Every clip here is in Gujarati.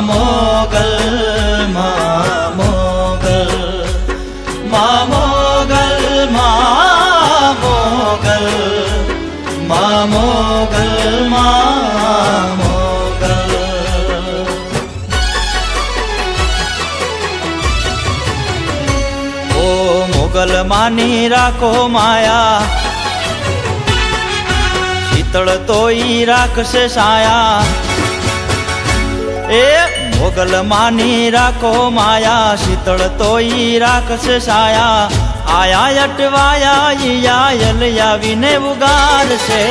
મોગલ મા મોગલ મા મોગલ મા મોગલ મા મોગલ મા મોગલ ઓ મોગલ માની રાખો માયા શીતળ તોઈ રાખશે સાયા એ મોગલ માની રાખો માયા, શીતળ તોઈ રાખશે સાયા. આયા અટવાયા, ઈયાયલ આવીને ઉગારશે.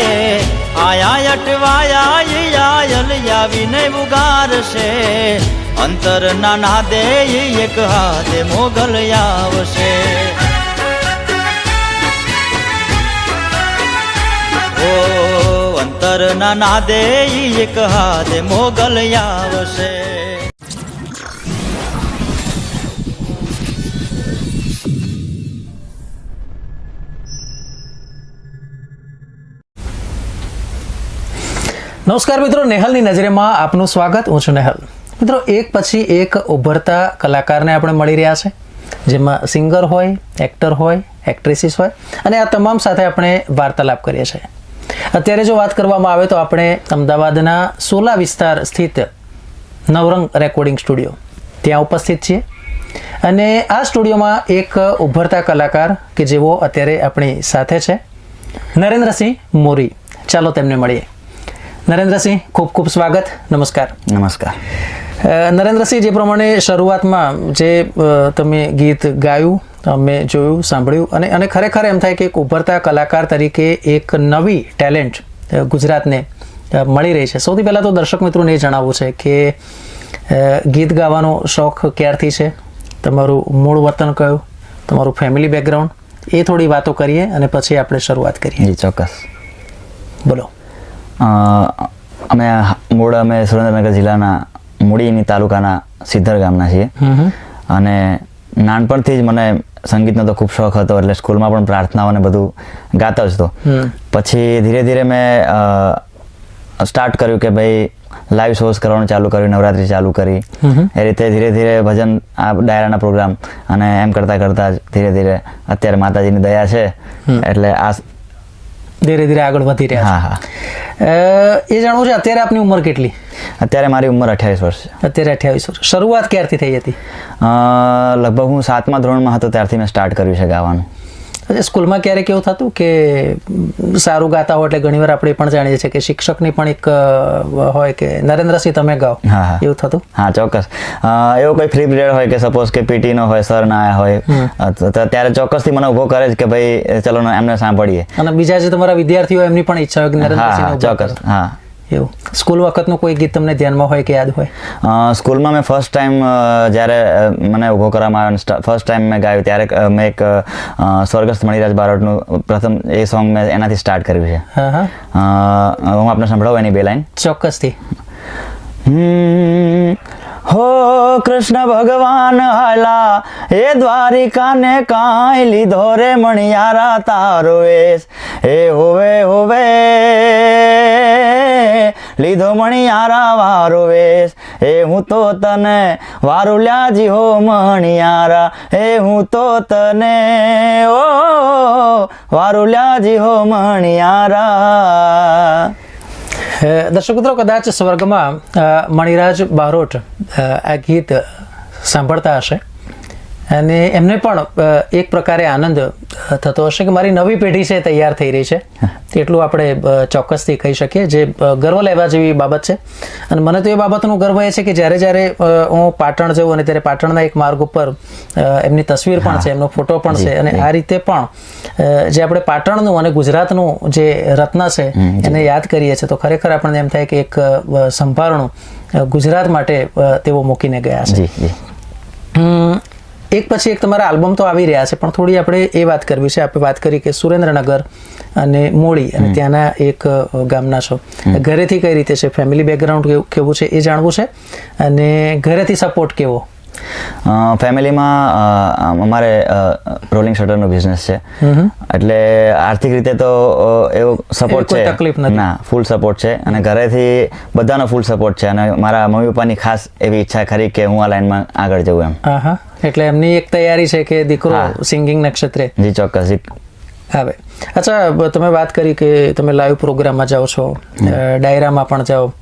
આયા અટવાયા, ઈયાયલ યાવીને ઉગારશે. અંતર ના ના દે એક હાથે મોગલ આવશે. ઓ, અંતર ના ના દે એક હાથે મોગલ આવશે. નમસ્કાર મિત્રો, નેહલની નજરેમાં આપનું સ્વાગત. હું છું નેહલ. મિત્રો, એક પછી એક ઉભરતા કલાકારને આપણે મળી રહ્યા છે, જેમાં સિંગર હોય, એક્ટર હોય, એક્ટ્રેસીસ હોય, અને આ તમામ સાથે આપણે વાર્તાલાપ કરીએ છીએ. અત્યારે જો વાત કરવામાં આવે તો આપણે અમદાવાદના સોલા વિસ્તાર સ્થિત નવરંગ રેકોર્ડિંગ સ્ટુડિયો ત્યાં ઉપસ્થિત છીએ. અને આ સ્ટુડિયોમાં એક ઉભરતા કલાકાર કે જેઓ અત્યારે આપણી સાથે છે, નરેન્દ્રસિંહ મોરી. ચાલો તેમને મળીએ. નરેન્દ્રસિંહ ખૂબ ખૂબ સ્વાગત. નમસ્કાર. નમસ્કાર. નરેન્દ્રસિંહ જે પ્રમાણે શરૂઆતમાં જે તમે ગીત ગાયું અમે જોયું સાંભળ્યું અને અને ખરેખર એમ થાય કે એક ઉભરતા કલાકાર તરીકે એક નવી ટેલેન્ટ ગુજરાતને મળી રહી છે. સૌથી પહેલાં તો દર્શક મિત્રોને એ જણાવવું છે કે ગીત ગાવાનો શોખ ક્યારથી છે? તમારું મૂળ વતન કયું? તમારું ફેમિલી બેકગ્રાઉન્ડ એ થોડી વાતો કરીએ અને પછી આપણે શરૂઆત કરીએ. ચોક્કસ. બોલો. અમે મૂળ અમે સુરેન્દ્રનગર જિલ્લાના મૂડીની તાલુકાના સિદ્ધર ગામના છીએ. અને નાનપણથી જ મને સંગીતનો તો ખૂબ શોખ હતો એટલે સ્કૂલમાં પણ પ્રાર્થનાઓ ને બધું ગાતો જ હતો. પછી ધીરે ધીરે મેં સ્ટાર્ટ કર્યું કે ભાઈ લાઈવ શોઝ કરવાનું ચાલુ કર્યું નવરાત્રી ચાલુ કરી. એ રીતે ધીરે ધીરે ભજન આ ડાયરાના પ્રોગ્રામ અને એમ કરતાં કરતાં જ ધીરે ધીરે અત્યારે માતાજીની દયા છે. એટલે આ ધીરે ધીરે આગળ વધી રહ્યા હા હા. એ જાણવું છે અત્યારે આપની ઉંમર કેટલી? અત્યારે મારી ઉંમર અઠ્યાવીસ વર્ષ છે. અત્યારે અઠ્યાવીસ વર્ષ. શરૂઆત ક્યારથી થઈ હતી? લગભગ હું સાતમા ધોરણમાં હતો ત્યારથી મેં સ્ટાર્ટ કર્યું છે ગાવાનું. સ્કૂલમાં ક્યારેક એવું થતું કે સારું ગાતા હોય એટલે ઘણીવાર આપણે પણ જાણીએ છીએ કે શિક્ષકની પણ એક હોય કે નરેન્દ્રસિંહ તમે ગાઓ. એવું થતું? હા ચોક્કસ. એવો કોઈ ફ્રી પિરિયડ હોય કે સપોઝ કે પીટી નો હોય સર ના આયા હોય ત્યારે ચોક્કસથી મને ઊભો કરે છે કે ભાઈ ચલો એમને સાંભળીએ. અને બીજા જે તમારા વિદ્યાર્થીઓ એમની પણ ઈચ્છા હોય કે હા નરેન્દ્રસિંહને હા ઊભા ચોક્કસ. હા. એવું. સ્કૂલ વખતનું કોઈ ગીત તમને ધ્યાનમાં હોય કે યાદ હોય? સ્કૂલમાં મેં ફર્સ્ટ ટાઈમ જ્યારે મને ઊભો કરવામાં આવ્યો ફર્સ્ટ ટાઈમ મેં ગાયું ત્યારે મેં એક સ્વર્ગસ્થ મણિરાજ બારોટનું પ્રથમ એ સોંગ મેં એનાથી સ્ટાર્ટ કર્યું છે. હા આપને સંભળાવું એની બે લાઈન ચોક્કસથી. હો કૃષ્ણ ભગવાન હાલા એ દ્વારિકાને કાંઈ લીધો રે મણિયારા તારો વેશ. એ હોવે હોવે. લીધો મણિયારા વારો વેશ. એ હું તો તને વારુલ્યાજી હો મણિયારા. એ હું તો તને, ઓ વારુલ્યાજી હો મણિયારા. દર્શક મિત્રો, કદાચ સ્વર્ગમાં મણિરાજ બારોટ આ ગીત સાંભળતા હશે. અને એમને પણ એક પ્રકારે આનંદ થતો હશે કે મારી નવી પેઢી છે તૈયાર થઈ રહી છે. એટલું આપણે ચોક્કસથી કહી શકીએ જે ગર્વ લેવા જેવી બાબત છે. અને મને તો એ બાબતનો ગર્વ એ છે કે જ્યારે જ્યારે હું પાટણ જઉં અને ત્યારે પાટણના એક માર્ગ ઉપર એમની તસવીર પણ છે એમનો ફોટો પણ છે અને આ રીતે પણ જે આપણે પાટણનું અને ગુજરાતનું જે રત્ન છે એને યાદ કરીએ છીએ તો ખરેખર આપણને એમ થાય કે એક સંભારણું ગુજરાત માટે તેઓ મૂકીને ગયા છે. એક પછી એક તમારા આલ્બમ તો આવી રહ્યા છે પણ થોડી આપણે એ વાત કરવી છે. આપણે વાત કરી કે સુરેન્દ્રનગર અને મોડી અને ત્યાંના એક ગામના છો. ઘરેથી કઈ રીતે છે? ફેમિલી બેકગ્રાઉન્ડ કેવું છે એ જાણવું છે? અને ઘરેથી સપોર્ટ કેવો? ફેમિલીમાં અમારે રોલિંગ શટરનો બિઝનેસ છે. એટલે આર્થિક રીતે તો એવો સપોર્ટ છે. તકલીફ નથી. ના ફૂલ સપોર્ટ છે. અને ઘરેથી બધાનો ફૂલ સપોર્ટ છે. અને મારા મમ્મી પપ્પાની ખાસ એવી ઈચ્છા ખરી કે હું આ લાઈનમાં આગળ જઉં એમ. આહા. એટલે એમની એક તૈયારી છે કે દીકરો સિંગિંગ નક્ષત્રે. જી ચોક્કસ. હવે અચ્છા તમે વાત કરી કે તમે લાઈવ પ્રોગ્રામમાં જાઓ છો. ડાયરામાં પણ જાઓ.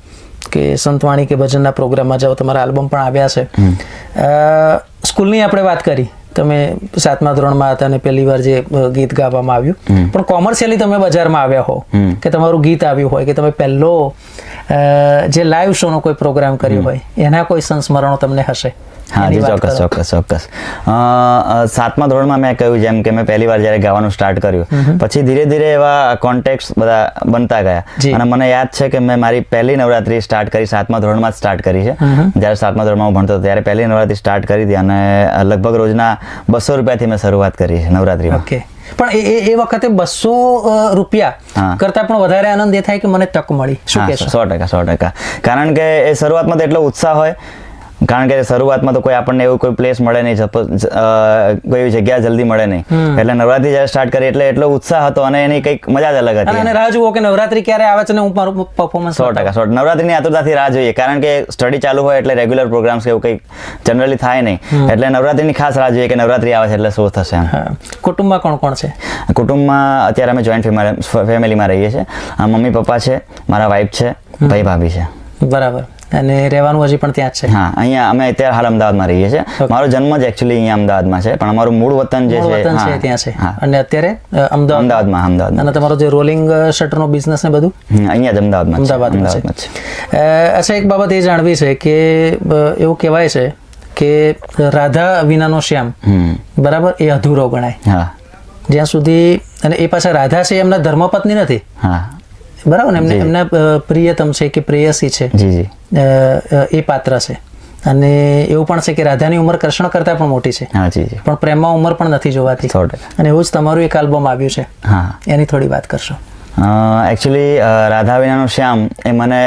કે સંતવાણી કે ભજનના પ્રોગ્રામમાં જાઓ. તમારા આલ્બમ પણ આવ્યા છે. સ્કૂલની આપણે વાત કરી. તમે સાતમા ધોરણમાં હતા અને પહેલી વાર જે ગીત ગાવામાં આવ્યું. પણ કોમર્શિયલી તમે બજારમાં આવ્યા હો. કે તમારું ગીત આવ્યું હોય કે તમે પહેલો જે લાઈવ શોનો કોઈ પ્રોગ્રામ કર્યો હોય એના કોઈ સંસ્મરણો તમને હશે? હા જી ચોક્કસ ચોક્કસ ચોક્કસ. સાતમા ધોરણમાં મેં કહ્યું જેમ કે મેં પહેલી વાર જ્યારે ગાવાનું સ્ટાર્ટ કર્યું પછી ધીરે ધીરે એવા કોન્ટેક્ટ બધા બનતા ગયા. અને મને યાદ છે કે મેં મારી પહેલી નવરાત્રી સ્ટાર્ટ કરી સાતમા ધોરણમાં જ સ્ટાર્ટ કરી છે. જ્યારે સાતમા ધોરણમાં હું ભણતો ત્યારે પહેલી નવરાત્રી સ્ટાર્ટ કરી હતી અને લગભગ રોજના બસો રૂપિયાથી મેં શરૂઆત કરી છે નવરાત્રીમાં. પણ એ- એ વખતે બસો રૂપિયા. કરતા પણ વધારે આનંદ એ થાય કે મને તક મળી? શું કહેશો? સો ટકા સો ટકા. કારણ કે એ શરૂઆતમાં તો એટલો ઉત્સાહ હોય કારણ કે શરૂઆતમાં તો કોઈ આપણને એવું કોઈ પ્લેસ મળે નહીં કોઈ એવી જગ્યા જલ્દી મળે નહીં. એટલે નવરાત્રી જ્યારે સ્ટાર્ટ કરી એટલે એટલો ઉત્સાહ હતો અને એની કંઈક મજા જ અલગ હતી અને રાહ જુઓ કે નવરાત્રી ક્યારે આવે છે ને હું મારું પરફોર્મન્સ સો ટકા સો. નવરાત્રીની આતુરતાથી રાહ જોઈએ કારણ કે સ્ટડી ચાલુ હોય એટલે રેગ્યુલર પ્રોગ્રામ્સ એવું કંઈક જનરલી થાય નહીં. એટલે નવરાત્રીની ખાસ રાહ જોઈએ કે નવરાત્રી આવે છે એટલે શું થશે કુટુંબમાં કોણ કોણ છે? કુટુંબમાં અત્યારે અમે જોઈન્ટ ફેમિલીમાં રહીએ છીએ. આ મમ્મી પપ્પા છે મારા વાઈફ છે ભાઈ ભાભી છે. બરાબર. અને રહેવાનું હજી પણ ત્યાં જ છે. હા અહીંયા અમે અત્યારે હાલ અમદાવાદમાં રહીએ છીએ. મારો જન્મ જ એકચ્યુઅલી અહીંયા અમદાવાદમાં છે પણ અમારું મૂળ વતન જે છે ત્યાં છે. અને અત્યારે અમદાવાદ. અમદાવાદમાં અમદાવાદમાં. અને તમારો જે રોલિંગ શટરનો બિઝનેસ ને બધું? અહીંયા જ અમદાવાદમાં અમદાવાદમાં છે. અચ્છા એક બાબત એ જાણવી છે કે એવું કહેવાય છે કે રાધા વિનાનો શ્યામ બરાબર એ અધૂરો ગણાય. હા. જ્યાં સુધી અને એ પાછા રાધા છે એમના ધર્મપત્ની નથી. હા. બરાબર ને? એમને એમના પ્રિયતમ છે કે પ્રેયસી છે? જી જી. એ પાત્ર છે. અને એવું પણ છે કે રાધાની ઉંમર કૃષ્ણ કરતાં પણ મોટી છે. પણ પ્રેમમાં ઉંમર પણ નથી જોવાતી. અને એવું જ તમારું એક આલ્બમ આવ્યું છે. એની થોડી વાત કરશો. એકચ્યુઅલી રાધા વિનાનું શ્યામ એ મને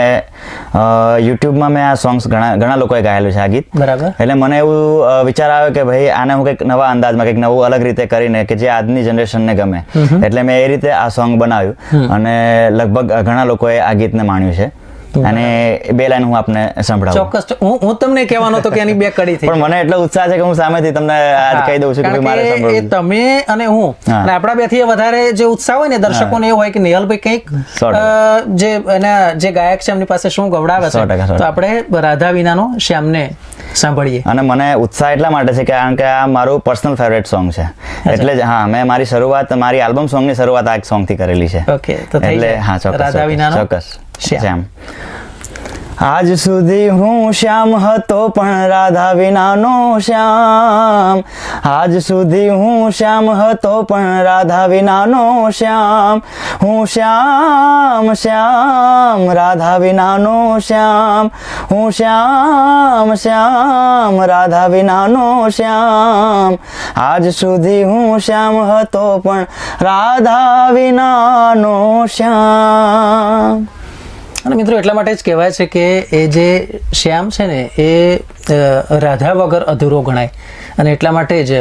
યુટ્યુબમાં મેં આ સોંગ્સ ઘણા ઘણા લોકોએ ગાયેલું છે આ ગીત. બરાબર. એટલે મને એવું વિચાર આવ્યો કે ભાઈ આને હું કંઈક નવા અંદાજમાં કંઈક નવું અલગ રીતે કરીને કે જે આજની જનરેશનને ગમે. એટલે મેં એ રીતે આ સોંગ બનાવ્યું. અને લગભગ ઘણા લોકોએ આ ગીતને માણ્યું છે. અને બે લાઈન હું આપને સંભળાવું. ચોક્કસ હું હું તમને કહેવાનો તો કે એની બે કડી થઈ પણ મને એટલો ઉત્સાહ છે કે હું સામેથી તમને આજ કહી દઉં છું કે મારે કે તમે અને હું અને આપણા બેથી વધારે જે ઉત્સાહ હોય ને દર્શકોને એ હોય કે નિહલભાઈ કંઈક જે એના જે ગાયક છે એમની પાસે શું ગવડાવે છે તો. આપણે રાધા વિનાનો શ્યામને સાંભળીએ. અને મને ઉત્સાહ એટલા માટે છે કારણ કે આ મારું પર્સનલ ફેવરેટ સોંગ છે. એટલે જ હા મેં મારી શરૂઆત મારી આલ્બમ સોંગની શરૂઆત આ સોંગથી કરેલી છે. ઓકે તો એટલે હા ચોક્કસ રાધા વિનાનો? ચોક્કસ. શ્યામ. આજ સુધી હું શ્યામ હતો પણ રાધા વિનાનો શ્યામ. આજ સુધી હું શ્યામ હતો પણ રાધા વિનાનો શ્યામ. હું શ્યામ શ્યામ, રાધા વિનાનો શ્યામ. હું શ્યામ શ્યામ, રાધા વિનાનો શ્યામ. આજ સુધી હું શ્યામ હતો પણ રાધા વિનાનો શ્યામ. અને મિત્રો એટલા માટે જ કહેવાય છે કે એ જે શ્યામ છે ને એ રાધા વગર અધૂરો ગણાય. અને એટલા માટે જ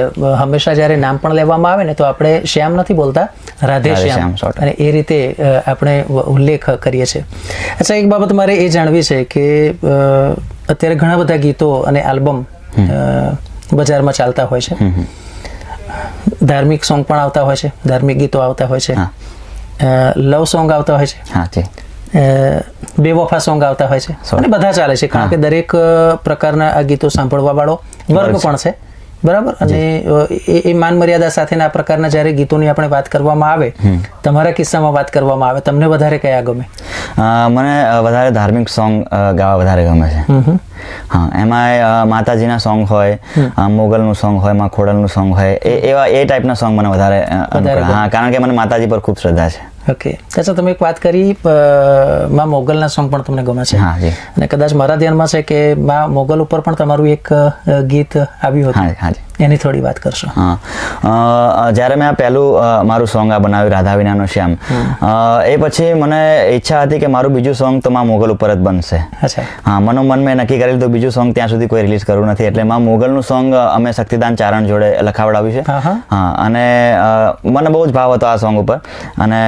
હંમેશા જ્યારે નામ પણ લેવામાં આવે ને તો આપણે શ્યામ નથી બોલતા રાધે શ્યામ. અને એ રીતે આપણે ઉલ્લેખ કરીએ છીએ. અચ્છા એક બાબત મારે એ જાણવી છે કે અત્યારે ઘણા બધા ગીતો અને આલ્બમ બજારમાં ચાલતા હોય છે. ધાર્મિક સોંગ પણ આવતા હોય છે ધાર્મિક ગીતો આવતા હોય છે. લવ સોંગ આવતા હોય છે. હા બેવફા સોંગ આવતા હોય છે. અને બધા ચાલે છે કારણ કે દરેક પ્રકારના આ ગીતો સાંભળવા વાળો વર્ગ પણ છે. બરાબર? અને એ એ માન મર્યાદા સાથેના આ પ્રકારના જ્યારે ગીતોની આપણે વાત કરવામાં આવે તમારા કિસ્સામાં વાત કરવામાં આવે તમને વધારે કયા ગમે? મને વધારે ધાર્મિક સોંગ ગાવા વધારે ગમે છે. હા એમાં માતાજીના સોંગ હોય મોગલનું સોંગ હોયમાં ખોડલનું સોંગ હોય એ એવા એ ટાઈપના સોંગ મને વધારે હા કારણ કે મને માતાજી પર ખૂબ શ્રદ્ધા છે. ઓકે અચ્છા તમે એક વાત કરી માં મોગલના સોંગ પણ તમને ગમે છે. અને કદાચ મારા ધ્યાનમાં છે કે માં મોગલ ઉપર પણ તમારું એક ગીત આવ્યું હતું. હા હા જી. એની થોડી વાત કરશો. હા. જ્યારે મેં આ પહેલું મારું સોંગ આ બનાવ્યું રાધા વિનાનો શ્યામ એ પછી મને ઈચ્છા હતી કે મારું બીજું સોંગ તો માં મોગલ ઉપર જ બનશે. હા મનો મન મેં નક્કી કરેલું તો બીજું સોંગ ત્યાં સુધી કોઈ રિલીઝ કરવું નથી. એટલે માં મોગલનું સોંગ અમે શક્તિદાન ચારણ જોડે લખાવડાવ્યું છે. હા, અને મને બહુ જ ભાવ હતો આ સોંગ ઉપર. અને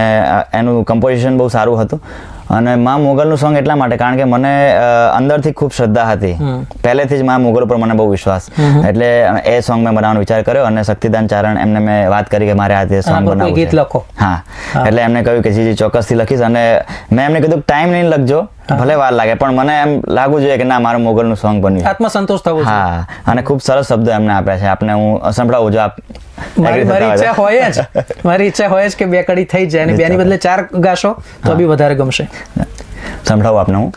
એનું કમ્પોઝિશન બહુ સારું હતું. અને મા મોગલનું સોંગ એટલા માટે કારણ કે મને અંદરથી ખૂબ શ્રદ્ધા હતી. પહેલેથી જ મા મોગલ ઉપર મને બહુ વિશ્વાસ. એટલે એ સોંગ મેં બનાવવાનો વિચાર કર્યો અને શક્તિદાન ચારણ એમને મેં વાત કરી કે મારે આ તે સોંગ બનાવવું ગીત લખો. હા. એટલે એમને કહ્યું કે જી જી ચોક્કસથી લખીશ અને મેં એમને કીધું ટાઈમ નહીં લખજો. ભલે વાર લાગે પણ મને એમ લાગવું જોઈએ કે ના મારું મોગલનું સોંગ બન્યું. આત્મસંતોષ થવો હા અને ખૂબ સરસ શબ્દ એમને આપ્યા છે. આપને હું સંભળાવું જો આપ મારી ઈચ્છા હોય જ મારી ઈચ્છા હોય જ કે બે કડી થઈ જાય અને બેની બદલે ચાર ગાશો તો બી વધારે ગમશે. સંભળાવું આપને હું?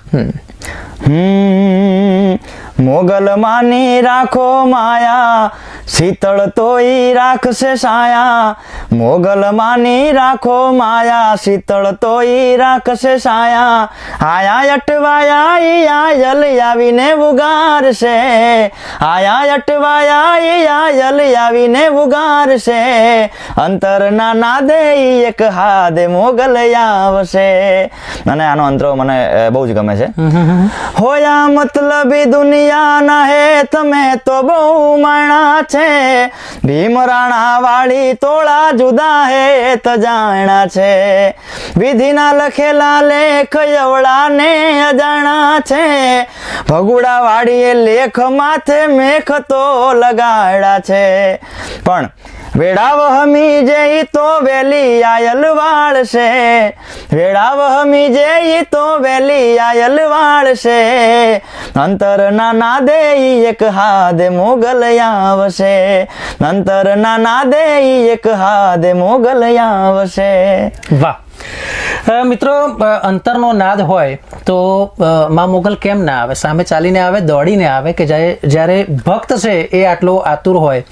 મોગલ માની રાખો માયા, શીતળ તોઈ રાખશે સાયા. મોગલ માની રાખો માયા, શીતળ તોઈ રાખશે સાયા. આયા અટવાયા ઈ આયલ આવીને ઉગારશે. આયા અટવાયા ઈ આયલ આવીને ઉગારશે. અંતરના નાદે ઈ એક હાદે મોગલ આવશે. અને આનો અંતરો મને બહુ જ ગમે છે. હોયા મતલબી દુનિયાના હે તમે તો બહુ માણા છે. ભીમરાણા વાળી તોળા જુદા હે તો જાણા છે. વિધિના લખેલા લેખ એવડાને અજાણા છે. ભગુડા વાળીએ લેખ માથે મેખ તો લગાડા છે. પણ વેડાવ હમી જઈ તો વેલી આયલ વાળશે વેડાવ હમી જઈ તો વેલી આયલ વાળશે અંતર ના નાદે એક હાદે મોગલ આવશે. અંતર ના નાદે એક હાદે મોગલ આવશે. વાહ. મિત્રો અંતરનો નાદ હોય તો મા મોગલ કેમ ના આવે? સામે ચાલીને આવે, દોડીને આવે કે જ્યારે ભક્ત છે એ આટલો આતુર હોય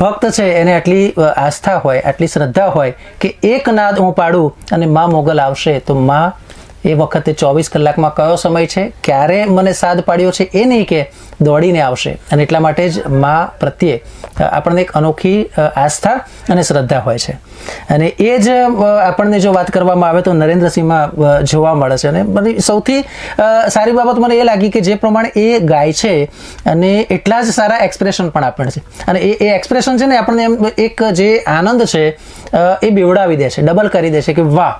ભક્ત છે એને આટલી આસ્થા હોય, આટલી શ્રદ્ધા હોય કે એક નાદ હું પાડું અને માં મોગલ આવશે, તો માં એ વખતે ચોવીસ કલાકમાં કયો સમય છે? ક્યારે મને સાદ પાડ્યો છે એ નહીં કે દોડીને આવશે. અને એટલા માટે જ મા પ્રત્યે આપણને એક અનોખી આસ્થા અને શ્રદ્ધા હોય છે. અને એ જ આપણને જો વાત કરવામાં આવે તો નરેન્દ્રસિંહમાં જોવા મળે છે. અને બધી સૌથી સારી બાબત મને એ લાગી કે જે પ્રમાણે એ ગાય છે અને એટલા જ સારા એક્સપ્રેશન પણ આપણને છે. અને એ એ એક્સપ્રેશન છે ને આપણને એમ એક જે આનંદ છે એ બેવડાવી દે છે, ડબલ કરી દે છે કે વાહ!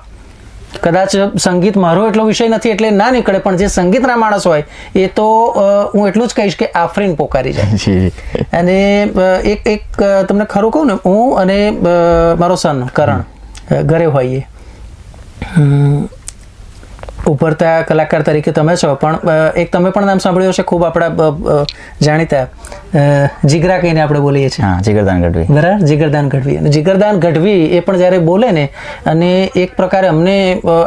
કદાચ સંગીત મારો એટલો વિષય નથી એટલે ના નીકળે પણ જે સંગીતના માણસ હોય એ તો હું એટલું જ કહીશ કે આફરીન પોકારી જાય. અને એક એક તમને ખરું કહું ને હું અને મારો સન કરણ ઘરે હોઈએ. ઉભરતા કલાકાર તરીકે તમે છો. પણ એક તમે પણ નામ સાંભળ્યું હશે ખૂબ આપણા જાણીતા જીગરા કહીને આપણે બોલીએ છીએ. હા જીગરદાન ગઢવી. બરાબર? જીગરદાન ગઢવી. અને જીગરદાન ગઢવી એ પણ જ્યારે બોલે ને અને એક પ્રકારે અમને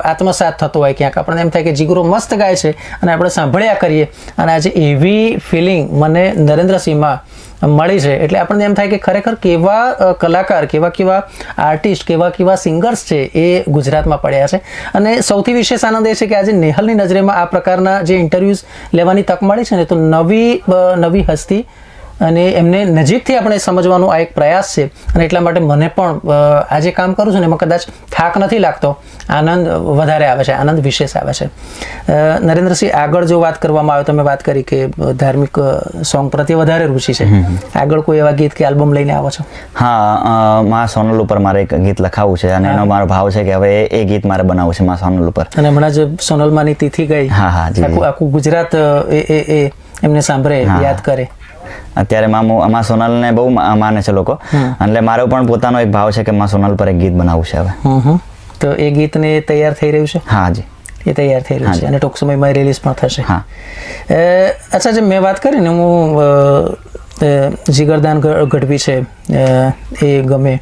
આત્મસાત થતો હોય ક્યાંક. આપણને એમ થાય કે જીગરો મસ્ત ગાય છે અને આપણે સાંભળ્યા કરીએ. અને આજે એવી ફિલિંગ મને નરેન્દ્રસિંહમાં મળી છે. એટલે આપણને એમ થાય કે ખરેખર કેવા કલાકાર, કેવા કેવા આર્ટિસ્ટ કેવા કેવા સિંગર્સ છે એ ગુજરાતમાં પડ્યા છે. અને સૌથી વિશેષ આનંદ એ છે કે આજે નેહલની નજરેમાં આ પ્રકારના જે ઇન્ટરવ્યૂઝ લેવાની તક મળી છે ને, તો નવી નવી હસ્તી અને એમને નજીકથી આપણે સમજવાનો આ એક પ્રયાસ છે. અને એટલા માટે મને પણ આ જે કામ કરું છું ને એમાં કદાચ થાક નથી લાગતો આનંદ વધારે આવે છે આનંદ વિશેષ આવે છે. નરેન્દ્રસિંહ આગળ જો વાત કરવામાં આવે તમે વાત કરી કે ધાર્મિક સોંગ પ્રત્યે વધારે રુચિ છે. આગળ કોઈ એવા ગીત કે આલ્બમ લઈને આવો છો? હા મા સોનલ ઉપર મારે એક ગીત લખાવું છે અને એનો મારો ભાવ છે કે હવે એ- ગીત મારે બનાવવું છે મા સોનલ ઉપર. અને હમણાં જ સોનલમાની તિથિ ગઈ. હા, હા. આખું ગુજરાત એ એ એ એમને સાંભળે યાદ કરે. અત્યારે માં આમાં સોનલને બહુ માને છે લોકો. એટલે મારો પણ પોતાનો એક ભાવ છે કે માં સોનલ પર એક ગીત બનાવવું છે હવે. તો એ ગીતને તૈયાર થઈ રહ્યું છે? હા જી. એ તૈયાર થઈ રહ્યું છે અને ટૂંક સમયમાં રિલીઝ પણ થશે. હા. અચ્છા જે મેં વાત કરી ને હું જીગરદાન ગઢવી છે એ ગમે.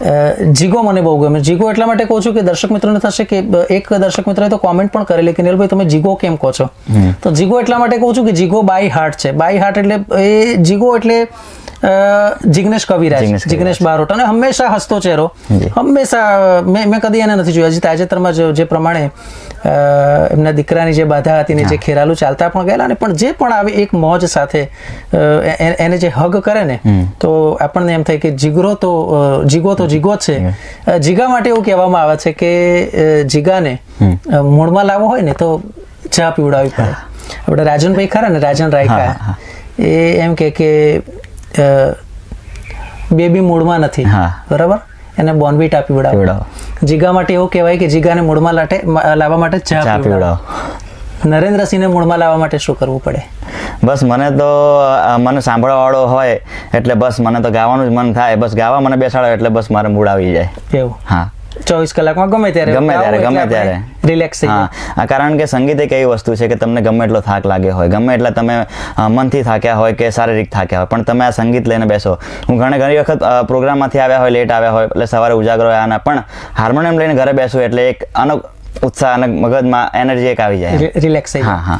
જીગો મને બહુ ગમે. જીગો એટલા માટે કહું છું કે દર્શક મિત્રોને થશે કે એક દર્શક મિત્રોએ તો કોમેન્ટ પણ કરેલી કે નીલભાઈ તમે જીગો કેમ કહો છો? તો જીગો એટલા માટે કહું છું કે જીગો બાય હાર્ટ છે. બાય હાર્ટ એટલે એ જીગો એટલે જિગ્નેશ કવિરાજ જિગ્નેશ બારોટ. અને હંમેશા હસતો ચહેરો. હંમેશા મેં મેં કદી એને નથી જોયું. હજી તાજેતરમાં જ પ્રમાણે એમના દીકરાની જે બાધા હતી ને જે ખેરાલુ ચાલતા પણ ગયેલા ને પણ જે પણ આવે એક મોજ સાથે એને જે હગ કરે ને તો આપણને એમ થાય કે જીગરો તો જીગો તો જીગો જ છે. જીગા માટે એવું કહેવામાં આવે છે કે જીગાને મૂળમાં લાવવો હોય ને તો ચા પીવડાવી પડે. આપણે રાજનભાઈ ખરા ને રાજન રાયકા એ એમ કે બેબી મૂળમાં નથી. હા. બરાબર? એને બોનવીટ આપી પીવડાવો. જીગા માટે એવું કહેવાય કે જીગાને મૂળમાં લાટે લાવવા માટે ચા પીવડાવો. નરેન્દ્રસિંહને મૂળમાં લાવવા માટે શું કરવું પડે? બસ મને તો મને સાંભળવાવાળો હોય એટલે બસ મને તો ગાવાનું જ મન થાય. બસ ગાવા મને બેસાડો એટલે બસ મારે મૂડ આવી જાય. એવું. હા. ચોવીસ કલાકમાં ગમે ત્યારે ગમે ત્યારે ગમે ત્યારે. રિલેક્સ હા કારણ કે સંગીત એક એવી વસ્તુ છે કે તમને ગમે એટલો થાક લાગ્યો હોય ગમે એટલા તમે મનથી થાક્યા હોય કે શારીરિક થાક્યા હોય પણ તમે આ સંગીત લઈને બેસો. હું ઘણી ઘણી વખત પ્રોગ્રામમાંથી આવ્યા હોય લેટ આવ્યા હોય એટલે સવારે ઉજાગરો આના પણ હાર્મોનિયમ લઈને ઘરે બેસું એટલે એક અનો ઉત્સાહ અને મગજમાં એનર્જી એક આવી જાય રિલેક્સ થઈ હા,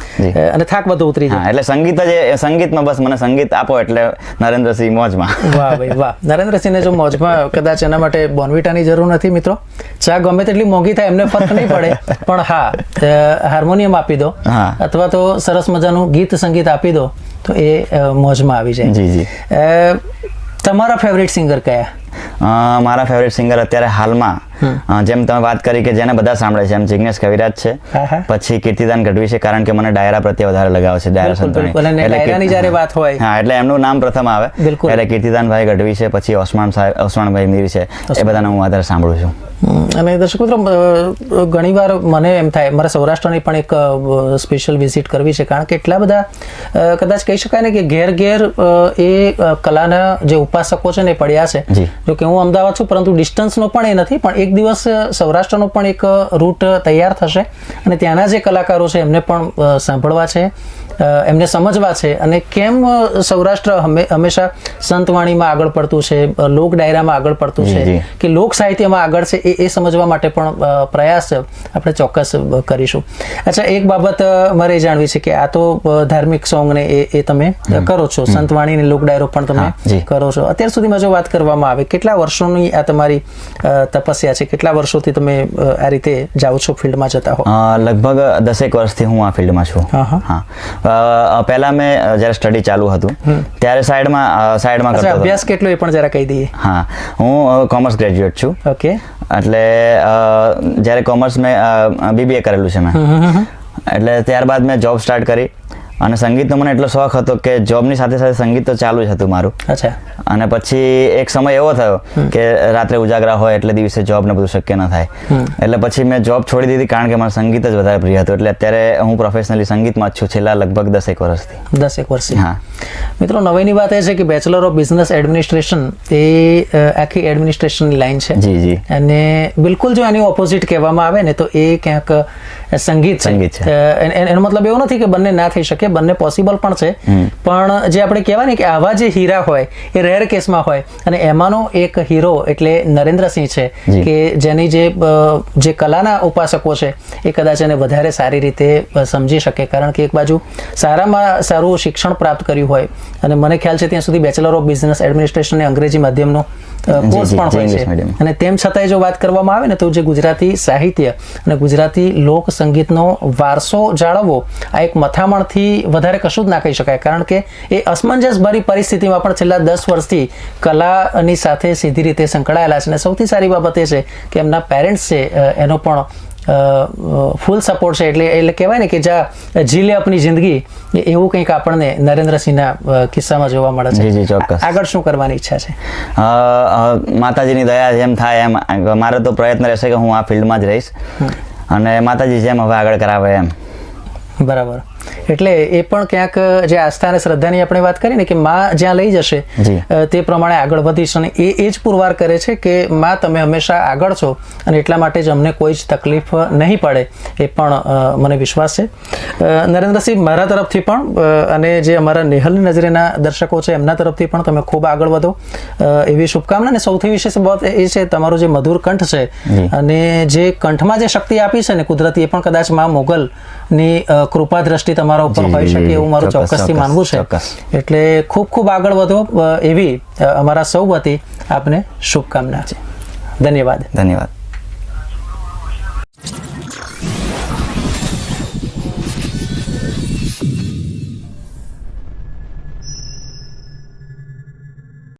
અને થાક બધો ઉતરી જાય. એટલે સંગીત જ સંગીતમાં બસ મને સંગીત આપો એટલે નરેન્દ્રસિંહ મોજમાં. વાહ ભાઈ વાહ. નરેન્દ્રસિંહને જો મોજમાં કદાચ એના માટે બોર્નવિટાની જરૂર નથી મિત્રો. ચા ગમે તેટલી મોંઘી થાય એમને ફરક નહીં પડે. પણ હા હાર્મોનિયમ આપી દો. અથવા તો સરસ મજાનું ગીત સંગીત આપી દો તો એ મોજમાં આવી જાય. જી જી. તમારા ફેવરિટ સિંગર કયા? મારા ફેવરેટ સિંગર અત્યારે હાલમાં જેમ તમે વાત કરી કે જેને બધા સાંભળે છે એમ જિગ્નેશ કવિરાજ છે. પછી કીર્તિદાન ગઢવી છે કારણ કે મને ડાયરા પ્રત્યે વધારે લગાવ છે ડાયરા. અને એટલે જ્યારે વાત હોય. હા એટલે એમનું નામ પ્રથમ આવે. એટલે કીર્તિદાનભાઈ ગઢવી છે પછી ઓસમાન સાહેબ ઓસમાનભાઈ મીર છે એ બધાને હું વધારે સાંભળું છું. અને દર્શક મિત્રો ઘણીવાર મને એમ થાય મારે સૌરાષ્ટ્રની પણ એક સ્પેશિયલ વિઝિટ કરવી છે કારણ કે એટલા બધા કદાચ કહી શકાય ને કે ઘેર ઘેર એ કલાના જે ઉપાસકો છે ને પડ્યા છે. જી. જો કે હું અમદાવાદ છું, પરંતુ ડિસ્ટન્સનો પણ એ નથી, પણ એક દિવસ સૌરાષ્ટ્રનો પણ એક રૂટ તૈયાર થશે અને ત્યાંના જે કલાકારો છે, એમને પણ સાંભળવા છે એમને સમજવા છે અને કેમ સૌરાષ્ટ્ર હમે- હંમેશા સંતવાણીમાં આગળ પડતું છે લોક ડાયરામાં આગળ પડતું છે કે લોક સાહિત્યમાં આગળ છે એ એ સમજવા માટે પણ પ્રયાસ આપણે ચોક્કસ કરીશું. અચ્છા એક બાબત મારે જાણવી છે કે આ તો ધાર્મિક સોંગ ને એ એ તમે કરો છો. સંતવાણી ને લોક ડાયરો પણ તમે કરો છો. અત્યાર સુધીમાં જો વાત કરવામાં આવે કેટલા વર્ષોની આ તમારી તપસ્યા છે? કેટલા વર્ષોથી તમે આ રીતે જાઓ છો ફિલ્ડમાં જતા હો? લગભગ દસેક વર્ષથી હું આ ફિલ્ડમાં છું. હા, પહેલા મેં જ્યારે સ્ટડી ચાલુ હતું ત્યારે સાઈડમાં સાઈડમાં કરતો અભ્યાસ કેટલો એ પણ જરા કહી દઈએ. હા હું કોમર્સ ગ્રેજ્યુએટ છું. ઓકે. એટલે જ્યારે કોમર્સ મેં બીબીએ કરેલું છે મેં. એટલે ત્યારબાદ મેં જોબ સ્ટાર્ટ કરી. અને સંગીતનો મને એટલો શોખ હતો કે જોબની સાથે સાથે સંગીત તો ચાલુ જ હતું મારું. અચ્છા. અને પછી એક સમય એવો થયો કે રાત્રે ઉજાગરા હોય એટલે દિવસે જોબ ને બધું શક્ય ન થાય. એટલે પછી મેં જોબ છોડી દીધી કારણ કે મારું સંગીત જ વધારે પ્રિય હતું. એટલે અત્યારે હું પ્રોફેશનલી સંગીતમાં જ છું છેલ્લા લગભગ દસેક વર્ષથી. દસેક વર્ષથી. હા. મિત્રો નવાઈની વાત એ છે કે બેચલર ઓફ બિઝનેસ એડમિનિસ્ટ્રેશન એ આખી એડમિનિસ્ટ્રેશનની લાઈન છે. જી જી. અને બિલકુલ જો એની ઓપોઝિટ કહેવામાં આવે ને તો એ ક્યાંક સંગીત સંગીત છે. એનો મતલબ એવો નથી કે બંને ના થઈ શકે બંને પોસિબલ પણ છે. પણ જે આપણે કહેવાય ને કે આવા જે હીરા હોય એ રેર કેસમાં હોય અને એમાંનો એક હીરો એટલે નરેન્દ્રસિંહ છે કે જેની જે જે કલાના ઉપાસકો છે એ કદાચ એને વધારે સારી રીતે સમજી શકે. કારણ કે એક બાજુ સારામાં સારું શિક્ષણ પ્રાપ્ત કર્યું હોય. અને મને ખ્યાલ છે ત્યાં સુધી બેચલર ઓફ બિઝનેસ એડમિનિસ્ટ્રેશન અને અંગ્રેજી માધ્યમનો કોર્સ પણ હોય છે. અને તેમ છતાંય જો વાત કરવામાં આવે ને તો જે ગુજરાતી સાહિત્ય અને ગુજરાતી લોક સંગીતનો વારસો જાળવવો આ એક મથામણથી વધારે કશું જ ના કહી શકાય. કારણ કે એ અસમંજસ ભરી પરિસ્થિતિમાં પણ છેલ્લા દસ વર્ષથી કલાની સાથે સીધી રીતે સંકળાયેલા છે. અને સૌથી સારી બાબત એ છે કે એમના પેરેન્ટ્સ છે એનો પણ ફૂલ સપોર્ટ છે. એટલે એટલે કહેવાય ને કે જા જીલે આપની જિંદગી એવું કંઈક આપણને નરેન્દ્રસિંહના કિસ્સામાં જોવા મળે છે. જી, ચોક્કસ. આગળ શું કરવાની ઈચ્છા છે? માતાજીની દયા જેમ થાય એમ. મારો તો પ્રયત્ન રહેશે કે હું આ ફિલ્ડમાં જ રહીશ. અને માતાજી જેમ હવે આગળ કરાવે એમ. બરાબર. એટલે એ પણ ક્યાંક જે આસ્થા અને શ્રદ્ધાની આપણે વાત કરી ને કે માં જ્યાં લઈ જશે તે પ્રમાણે આગળ વધીશ અને એ એ જ પુરવાર કરે છે કે માં તમે હંમેશા આગળ છો અને એટલા માટે જ અમને કોઈ જ તકલીફ નહીં પડે એ પણ મને વિશ્વાસ છે. નરેન્દ્રસિંહ મારા તરફથી પણ અને જે અમારા નેહલની નજરેના દર્શકો છે એમના તરફથી પણ તમે ખૂબ આગળ વધો. એવી શુભકામના અને સૌથી વિશેષ બાબત એ છે તમારો જે મધુર કંઠ છે અને જે કંઠમાં જે શક્તિ આપી છે ને કુદરતી એ પણ કદાચમાં મોગલની કૃપા દ્રષ્ટિ તમારા ઉપર હોઈ શકે એવું મારું ચોક્કસથી ચોક્કસ, માનવું છે. એટલે ખૂબ ખૂબ આગળ વધો એવી અમારા સૌ વતી આપને શુભકામના છે. ધન્યવાદ. ધન્યવાદ.